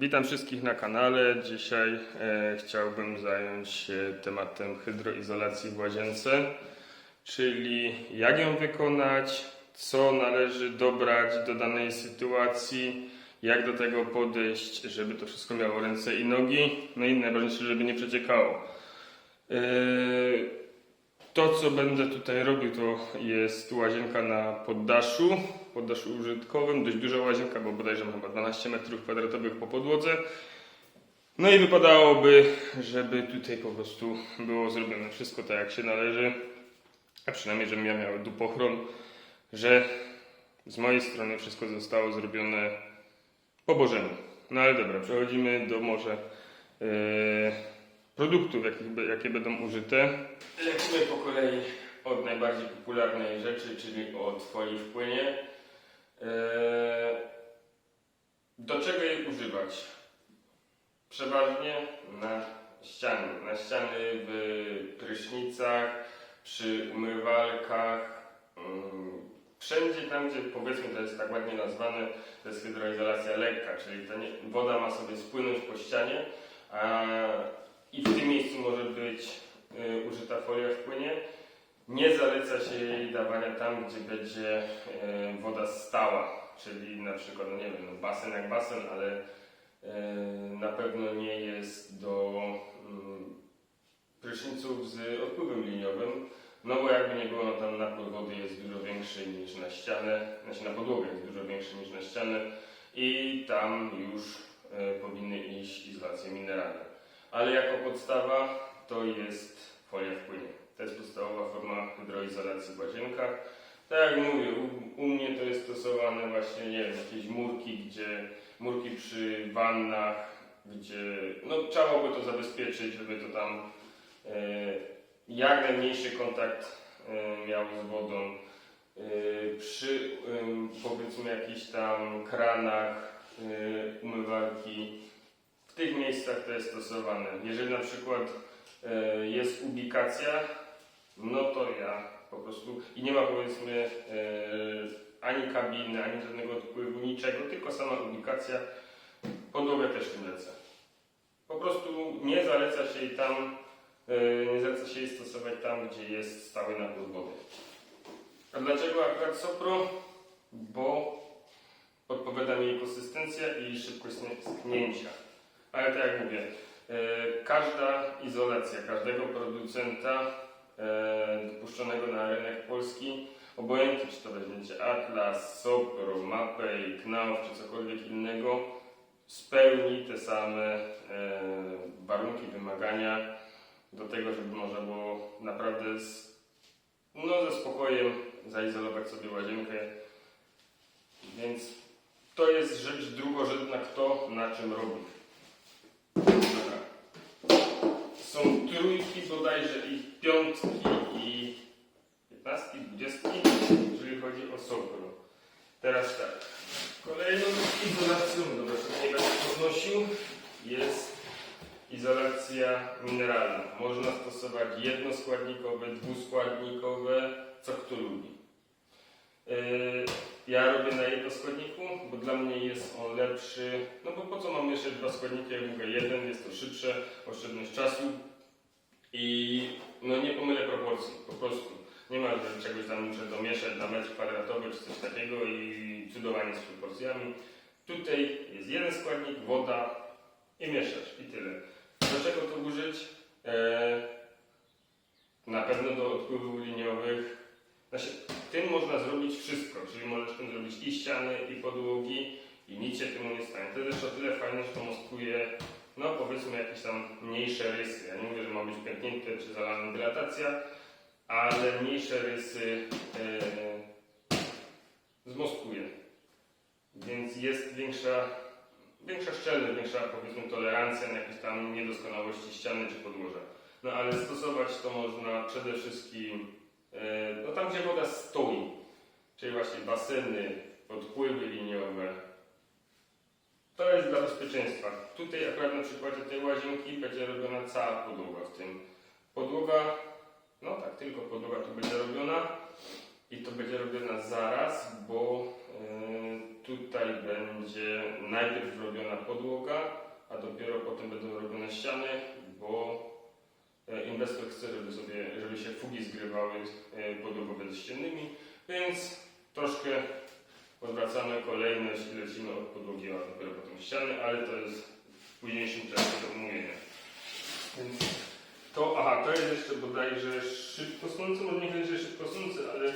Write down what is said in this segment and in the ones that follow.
Witam wszystkich na kanale. Dzisiaj e, chciałbym zająć się tematem hydroizolacji w łazience, czyli jak ją wykonać, co należy dobrać do danej sytuacji, jak do tego podejść, żeby to wszystko miało ręce i nogi, no i najważniejsze, żeby nie przeciekało. E, to, co będę tutaj robił, to jest łazienka na poddaszu, poddaszu użytkowym, dość duża łazienka, bo bodajże ma chyba 12 metrów kwadratowych po podłodze. No i wypadałoby, żeby tutaj po prostu było zrobione wszystko tak, jak się należy, a przynajmniej, żebym ja miał dupochron, że z mojej strony wszystko zostało zrobione po Bożemu. No ale dobra, przechodzimy do może e, produktów, jakich, jakie będą użyte. Lecimy po kolei od najbardziej popularnej rzeczy, czyli od folii w płynie. Eee, Do czego jej używać? Przeważnie na ściany. Na ściany w prysznicach, przy umywalkach, mm, wszędzie tam, gdzie powiedzmy to jest tak ładnie nazwane, to jest hydroizolacja lekka, czyli ta woda ma sobie spłynąć po ścianie, a, i w tym miejscu może być y, użyta folia w płynie. Nie zaleca się jej dawania tam, gdzie będzie y, woda stała, czyli na przykład, no nie wiem, no basen jak basen, ale y, na pewno nie jest do mm, pryszniców z odpływem liniowym, no bo jakby nie było, no tam napływ wody jest dużo większy niż na ścianę, znaczy na podłogę jest dużo większy niż na ścianę i tam już y, powinny iść izolacje mineralne. Ale jako podstawa to jest folia w płynie. To jest podstawowa forma hydroizolacji w łazienkach. Tak jak mówię, u, u mnie to jest stosowane właśnie, nie wiem, jakieś murki, gdzie murki przy wannach, gdzie no trzeba byłoby to zabezpieczyć, żeby to tam e, jak najmniejszy kontakt e, miał z wodą. E, przy em, powiedzmy jakichś tam kranach, e, umywalki, w tych miejscach to jest stosowane. Jeżeli na przykład e, jest ubikacja, no to ja po prostu i nie ma powiedzmy e, ani kabiny, ani żadnego odpływu, niczego, tylko sama ubikacja, podłogę też tym lecę. Po prostu nie zaleca się jej tam, e, nie zaleca się jej stosować tam, gdzie jest stały napływ wody. A dlaczego akurat Sopro? Bo odpowiada mi jej konsystencja i szybkość schnięcia. Ale tak jak mówię, e, każda izolacja każdego producenta e, dopuszczonego na rynek polski, obojętnie czy to weźmiecie Atlas, Sopro, Mapei, Knauf czy cokolwiek innego, spełni te same e, warunki, wymagania do tego, żeby można było naprawdę z, no, ze spokojem zaizolować sobie łazienkę. Więc to jest rzecz drugorzędna, kto na czym robi. Dobra. Są trójki bodajże i piątki i piętnastki, dwudziestki, jeżeli chodzi o Sopro. Teraz tak. Kolejną izolacją, dobra, to nie będę podnosił, jest izolacja mineralna. Można stosować jednoskładnikowe, dwuskładnikowe, co kto lubi. Yy, Ja robię na jednoskładniku, bo dla mnie jest on lepszy. No bo po co mam jeszcze dwa składniki, jak mogę jeden, jest to szybsze, oszczędność czasu i no nie pomylę proporcji, po prostu. Nie ma, że czegoś tam muszę domieszać na metr kwadratowy czy coś takiego i cudowanie z proporcjami. Tutaj jest jeden składnik, woda i mieszasz i tyle. Do czego to użyć? Eee, na pewno do odpływów liniowych. Znaczy, tym można zrobić wszystko, czyli możesz tym zrobić i ściany, i podłogi, i nic się temu nie stanie. To jest o tyle fajne, że to no powiedzmy jakieś tam mniejsze rysy. Ja nie mówię, że ma być pęknięte czy zalana dilatacja, ale mniejsze rysy e, zmoskuje. Więc jest większa, większa szczelność, większa powiedzmy tolerancja na jakieś tam niedoskonałości ściany czy podłoża. No ale stosować to można przede wszystkim e, no tam, gdzie woda stoi, czyli właśnie baseny, odpływy liniowe. To jest dla bezpieczeństwa. Tutaj akurat na przykładzie tej łazienki będzie robiona cała podłoga w tym. Podłoga, no tak, tylko podłoga tu będzie robiona i to będzie robiona zaraz, bo e, tutaj będzie najpierw robiona podłoga, a dopiero potem będą robione ściany, bo e, inwestor chce, żeby, sobie, żeby się fugi zgrywały e, podłogowe ze ściennymi, więc troszkę odwracamy kolejność i lecimy od podłogi, a dopiero potem ściany, ale to jest w późniejszym czasie do omówienia. To, aha, to jest jeszcze bodajże szybkosący, może nie wiem, że szybkosący, ale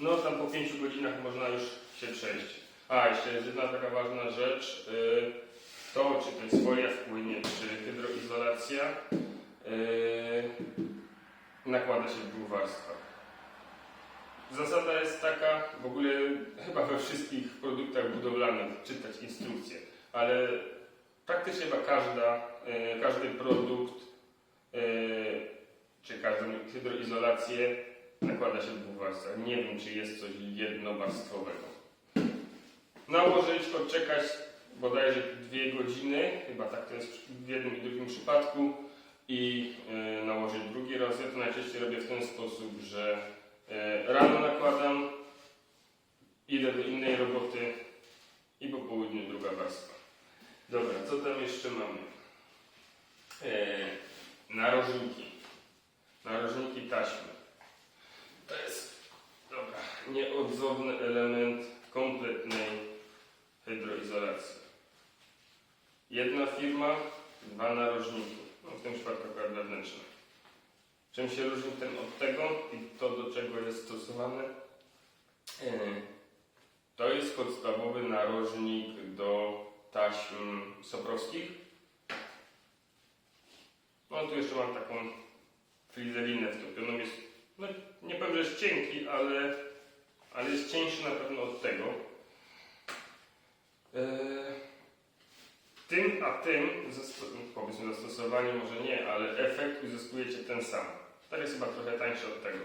no tam po 5 godzinach można już się przejść. A, jeszcze jest jedna taka ważna rzecz. y, To, czy to jest wpłynie, czy hydroizolacja, y, nakłada się w dwóch warstwach. Zasada jest taka, w ogóle chyba we wszystkich produktach budowlanych czytać instrukcje, ale praktycznie chyba każda, y, każdy produkt y, czy każdą hydroizolację nakłada się w dwóch warstwach. Nie wiem, czy jest coś jednowarstwowego. Nałożyć, odczekać bodajże dwie godziny, chyba tak to jest w jednym i drugim przypadku i y, nałożyć drugi raz. Ja to najczęściej robię w ten sposób, że rano nakładam, idę do innej roboty i po południu druga warstwa. Dobra, co tam jeszcze mamy? E, narożniki. Narożniki taśmy. To jest, dobra, nieodzowny element kompletnej hydroizolacji. Jedna firma, dwa narożniki. No, w tym przypadku akurat wewnętrzne. Czym się różni ten od tego i to, do czego jest stosowany? E, To jest podstawowy narożnik do taśm soprowskich. No tu jeszcze mam taką flizelinę wtopioną. Jest, no, nie powiem, że jest cienki, ale, ale jest cieńszy na pewno od tego. Eee, tym a tym, powiedzmy zastosowanie może nie, ale efekt uzyskujecie ten sam. Ten jest chyba trochę tańszy od tego.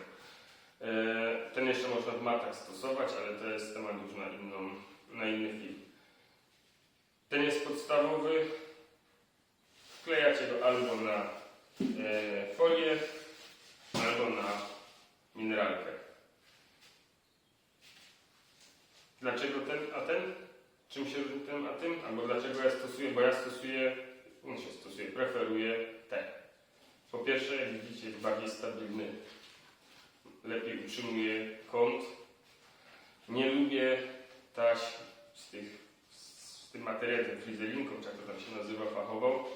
Eee, ten jeszcze można w matach stosować, ale to jest temat już na, inną, na inny film. Ten jest podstawowy. Wklejacie go albo na e, folię, albo na mineralkę. Dlaczego ten, a ten? Czym się różni ten, a tym? Albo dlaczego ja stosuję? Bo ja stosuję, no się stosuję, preferuję te. Po pierwsze, jak widzicie, jest bardziej stabilny. Lepiej utrzymuje kąt. Nie lubię taśm z, tych, z tym materiałem, frizelinką, czy jak to tam się nazywa fachowo.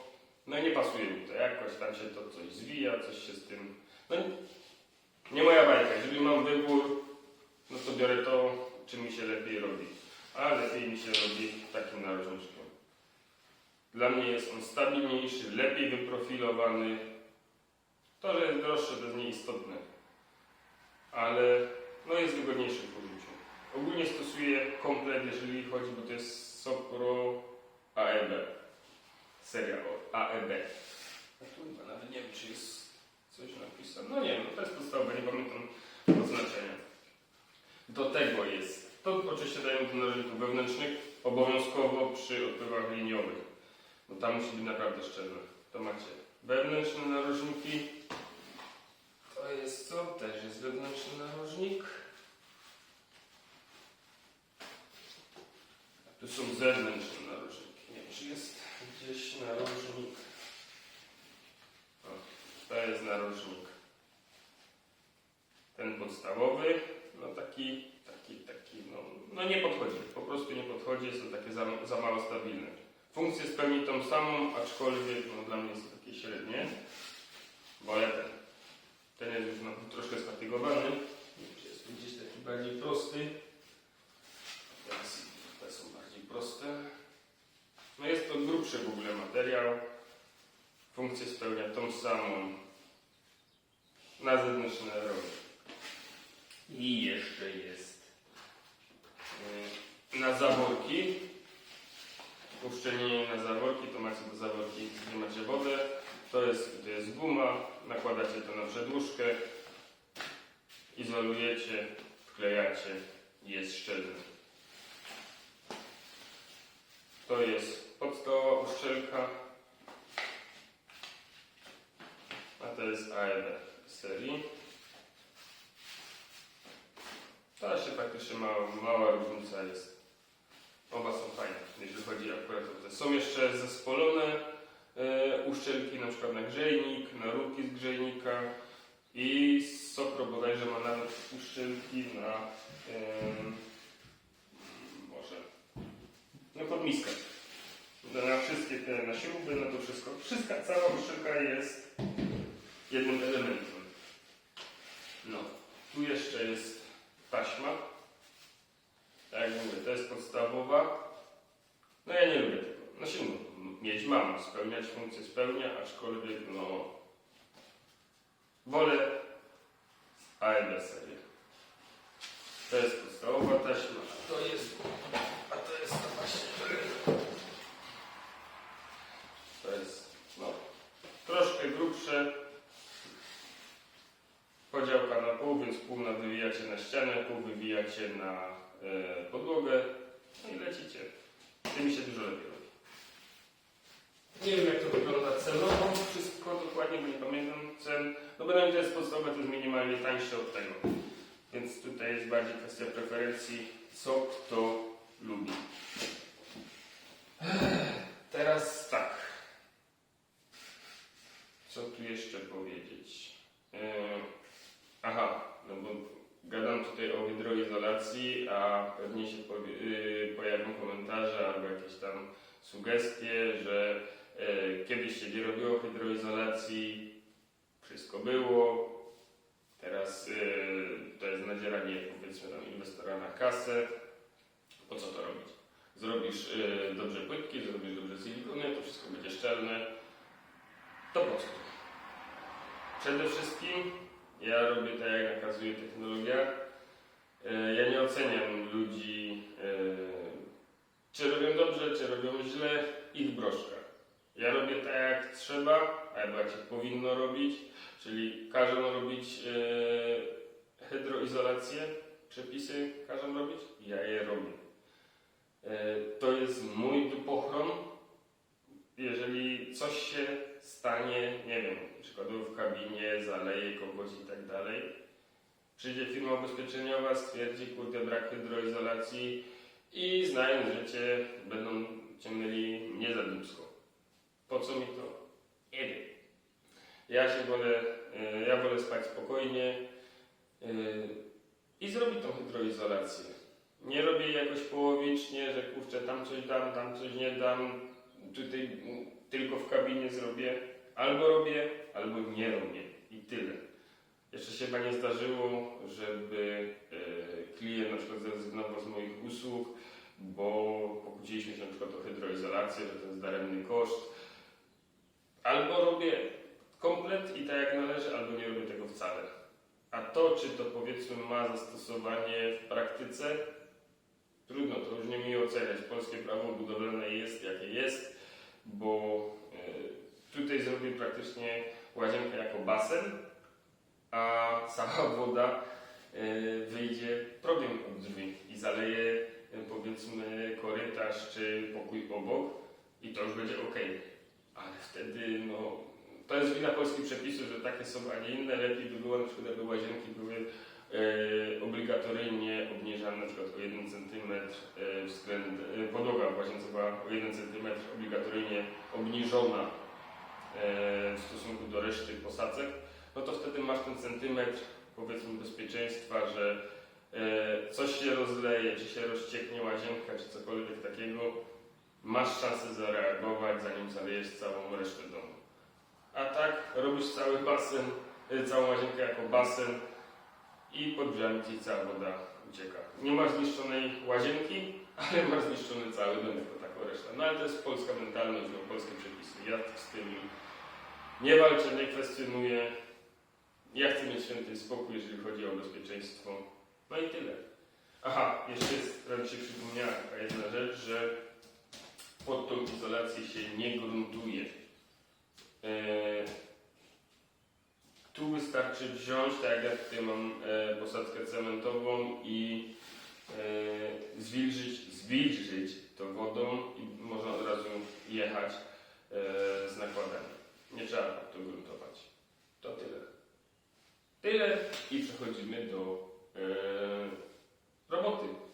No i nie pasuje mi to. Jakoś tam się to coś zwija, coś się z tym. No nie moja bajka. Jeżeli mam wybór, no to biorę to, czym mi się lepiej robi. A lepiej mi się robi takim narożniczkiem. Dla mnie jest on stabilniejszy, lepiej wyprofilowany. To, że jest droższe, to jest nieistotne. Ale no jest wygodniejszy w użyciu. Ogólnie stosuję komplet, jeżeli chodzi, bo to jest Sopro AEB. Seria o AEB. A tu chyba nawet nie wiem, czy jest coś napisane. No nie wiem, no to jest podstawowe, nie pamiętam oznaczenia. Do tego jest. To oczywiście dajemy do narożników wewnętrznych obowiązkowo przy odpływach liniowych. Bo tam musi być naprawdę szczelne. To macie wewnętrzne narożniki. Co? Też jest wewnętrzny narożnik. Tu są zewnętrzne narożniki. Nie wiem, czy jest gdzieś narożnik. O, to jest narożnik. Ten podstawowy, no taki, taki, taki, no, no nie podchodzi. Po prostu nie podchodzi, jest to takie za, za mało stabilne. Funkcję spełni tą samą, aczkolwiek no, dla mnie jest takie średnie. Wolę ten. Ten jest już no, troszkę sfatygowany. Jest gdzieś taki bardziej prosty. Teraz te są bardziej proste. No jest to grubszy w ogóle materiał. Funkcję spełnia tą samą na zewnętrzne rogi. I jeszcze jest yy, na zaworki. Uszczelnienie na zaworki, to macie do zaworki, gdzie macie wodę. To jest, to jest guma, nakładacie to na przedłużkę, izolujecie, wklejacie i jest szczelny. To jest podstawowa uszczelka, a to jest AEB serii. To się praktycznie mała, mała różnica jest. jeśli chodzi akurat o te. Są jeszcze zespolone uszczelki, na przykład na grzejnik, na rurki z grzejnika i Sokro bodajże ma nawet uszczelki na może no pod miskę. Na wszystkie te, na śruby, na to wszystko. Wszystka, cała uszczelka jest jednym elementem. No, tu jeszcze jest taśma. Tak jak mówię, to jest podstawowa. No ja nie lubię tego. No, mieć mam, spełniać funkcję spełnia, aczkolwiek no wolę AEB serię. To jest podstawowa taśma, a to jest, a to jest ta właśnie To jest, no, troszkę grubsze. Podziałka na pół, więc pół na wywijacie na ścianę, pół wywijacie na e, podłogę no i lecicie. Tym się dużo lepiej. Nie wiem jak to wygląda cenowo, wszystko dokładnie, bo nie pamiętam cen. No bynajmniej to jest podstawowe, to jest minimalnie tańsze od tego. Więc tutaj jest bardziej kwestia preferencji, co kto lubi. Teraz tak. Co tu jeszcze powiedzieć? Yy, aha, no bo gadam tutaj o hydroizolacji, a pewnie się yy, pojawią komentarze albo jakieś tam sugestie, że kiedyś się nie robiło hydroizolacji, wszystko było, teraz yy, to jest nadzieranie powiedzmy tam inwestora na kasę. Po co to robić? Zrobisz yy, dobrze płytki, zrobisz dobrze silikony, to wszystko będzie szczelne. To po co? Przede wszystkim ja robię tak, jak nakazuje technologia. E, Ja nie oceniam ludzi, e, czy robią dobrze, czy robią źle, ich broszka. Ja robię tak, jak trzeba, albo jak się powinno robić, czyli każą robić e, hydroizolację, przepisy każą robić, ja je robię. E, To jest mój dupochron, jeżeli coś się stanie, nie wiem, przykładowo w kabinie, zaleje kogoś i tak dalej, przyjdzie firma ubezpieczeniowa, stwierdzi, kurde, brak hydroizolacji i znając życie, będą cię mieli nie za dupsko. Po co mi to? Nie wiem. Ja się wolę, e, ja wolę spać spokojnie e, i zrobić tą hydroizolację. Nie robię jakoś połowicznie, że kurczę, tam coś dam, tam coś nie dam, tutaj tylko w kabinie zrobię. Albo robię, albo nie robię. I tyle. Jeszcze się chyba nie zdarzyło, żeby e, klient na przykład zrezygnował z moich usług, bo pokłóciliśmy się na przykład o hydroizolację, że to jest daremny koszt. Albo robię komplet i tak jak należy, albo nie robię tego wcale. A to, czy to powiedzmy ma zastosowanie w praktyce, trudno, to już nie mi oceniać. Polskie prawo budowlane jest jakie jest, bo e, tutaj zrobię praktycznie łazienkę jako basen, a cała woda e, wyjdzie progiem od drzwi i zaleje e, powiedzmy korytarz czy pokój obok i to już będzie ok. Ale wtedy no to jest wina polskich przepisów, że takie są, a nie inne. Lepiej by było na przykład, jakby łazienki były e, obligatoryjnie obniżane na przykład o 1 cm e, względ, e, podłoga łazience była o 1 cm obligatoryjnie obniżona e, w stosunku do reszty posadzek, no to wtedy masz ten centymetr powiedzmy bezpieczeństwa, że e, coś się rozleje, czy się rozcieknie łazienka, czy cokolwiek takiego, masz szansę zareagować, zanim zalejesz całą resztę domu. A tak robisz cały basen, y, całą łazienkę jako basen i pod drzwiami ci cała woda ucieka. Nie masz zniszczonej łazienki, ale masz zniszczony cały dom jako taką resztę. No ale to jest polska mentalność, no, polskie przepisy. Ja z tym nie walczę, nie kwestionuję. Ja chcę mieć święty spokój, jeżeli chodzi o bezpieczeństwo. No i tyle. Aha, jeszcze jest, mi się przypomniała taka jedna rzecz, że pod tą izolację się nie gruntuje. E, tu wystarczy wziąć, tak jak ja tutaj mam e, posadzkę cementową i e, zwilżyć, zwilżyć to wodą i można od razu jechać z nakładami. Nie trzeba to gruntować. To tyle. Tyle i przechodzimy do roboty.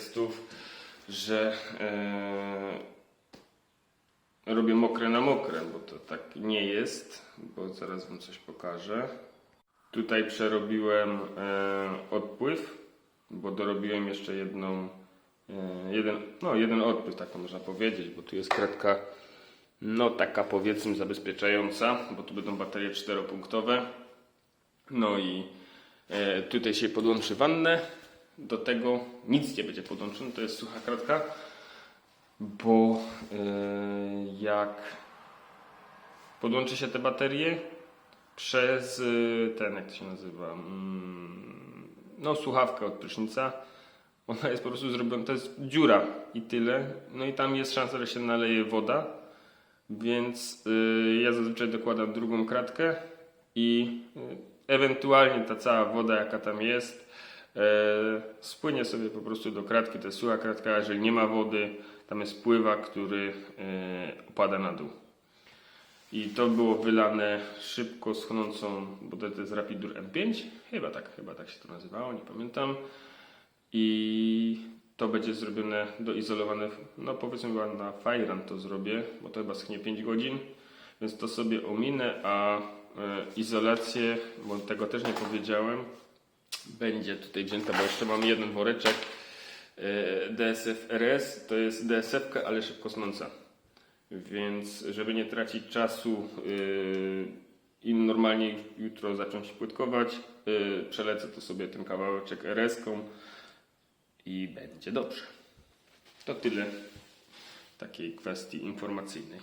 Tekstów, że e, robię mokre na mokre, bo to tak nie jest, bo zaraz Wam coś pokażę. Tutaj przerobiłem e, odpływ, bo dorobiłem jeszcze jedną, e, jeden, no jeden odpływ, tak to można powiedzieć, bo tu jest kratka, no taka powiedzmy zabezpieczająca, bo tu będą baterie czteropunktowe. No i tutaj się podłączy wannę, do tego nic nie będzie podłączone, to jest sucha kratka, bo e, jak podłączy się te baterie, przez y, ten, jak to się nazywa, mm, no słuchawkę od prysznica. Ona jest po prostu zrobiona, to jest dziura i tyle. No i tam jest szansa, że się naleje woda, więc y, ja zazwyczaj dokładam drugą kratkę i ewentualnie ta cała woda, jaka tam jest, e, spłynie sobie po prostu do kratki. To jest sucha kratka, jeżeli nie ma wody, tam jest pływak, który e, opada na dół. I to było wylane szybko schłonącą, bo to jest Rapidur M5, chyba tak, chyba tak się to nazywało, nie pamiętam. I to będzie zrobione, doizolowane, no powiedzmy na Fajran to zrobię, bo to chyba schnie 5 godzin, więc to sobie ominę, a e, izolację, bo tego też nie powiedziałem, będzie tutaj wzięta, bo jeszcze mam jeden woreczek e, DSF RS, to jest DSF-ka, ale szybko snąca. Więc żeby nie tracić czasu yy, i normalnie jutro zacząć płytkować, yy, przelecę to sobie ten kawałeczek RS-ką i będzie dobrze. To tyle takiej kwestii informacyjnej.